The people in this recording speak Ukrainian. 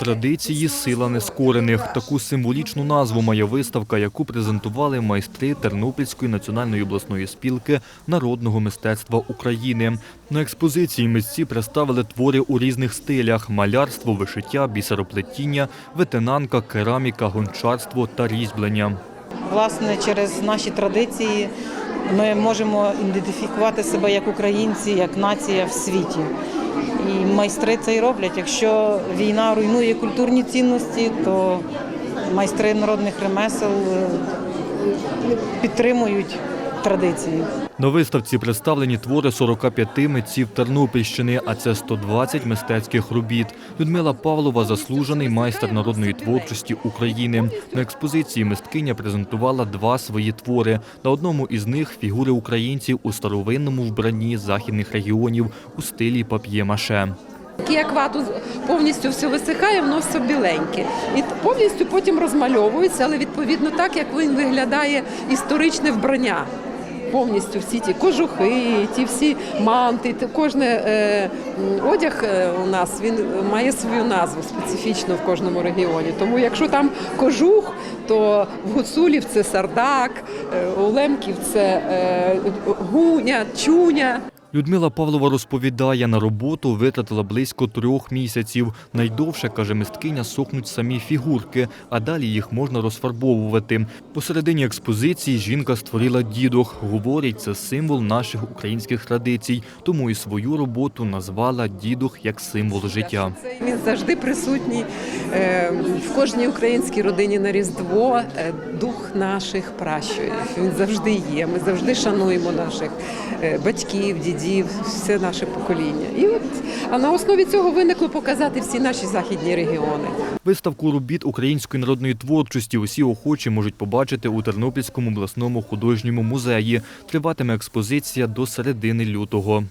Традиції сила нескорених. Таку символічну назву має виставка, яку презентували майстри Тернопільської національної обласної спілки народного мистецтва України. На експозиції митці представили твори у різних стилях: малярство, вишиття, бісероплетіння, ветенанка, кераміка, гончарство та різьблення. Власне, через наші традиції ми можемо ідентифікувати себе як українці, як нація в світі. І майстри це й роблять. Якщо війна руйнує культурні цінності, то майстри народних ремесел е, підтримують традиції. На виставці представлені твори 45 митців Тернопільщини, а це 120 мистецьких робіт. Людмила Павлова – заслужений майстер народної творчості України. На експозиції мисткиня презентувала два свої твори. На одному із них фігури українців у старовинному вбранні західних регіонів у стилі пап'є-маше. Як вату повністю все висихає, воно все біленьке. І повністю потім розмальовується, але відповідно так, як він виглядає історичне вбрання. Повністю всі ті кожухи, ті всі манти, Кожен е, одяг е, у нас він має свою назву специфічно в кожному регіоні. Тому якщо там кожух, то в гуцулів це сардак, е, у лемків це е, гуня, чуня. Людмила Павлова розповідає, на роботу витратила близько трьох місяців. Найдовше, каже мисткиня, сохнуть самі фігурки, а далі їх можна розфарбовувати. Посередині експозиції жінка створила дідох. Говорить, це символ наших українських традицій, тому і свою роботу назвала дідох як символ життя. Він завжди присутній е, в кожній українській родині на Різдво. е, Дух наших пращурів. Він завжди є. Ми завжди шануємо наших е, батьків, дідів, все наше покоління. І от а на основі цього виникло показати всі наші західні регіони. Виставку робіт української народної творчості усі охочі можуть побачити у Тернопільському обласному художньому музеї. Триватиме експозиція до середини лютого.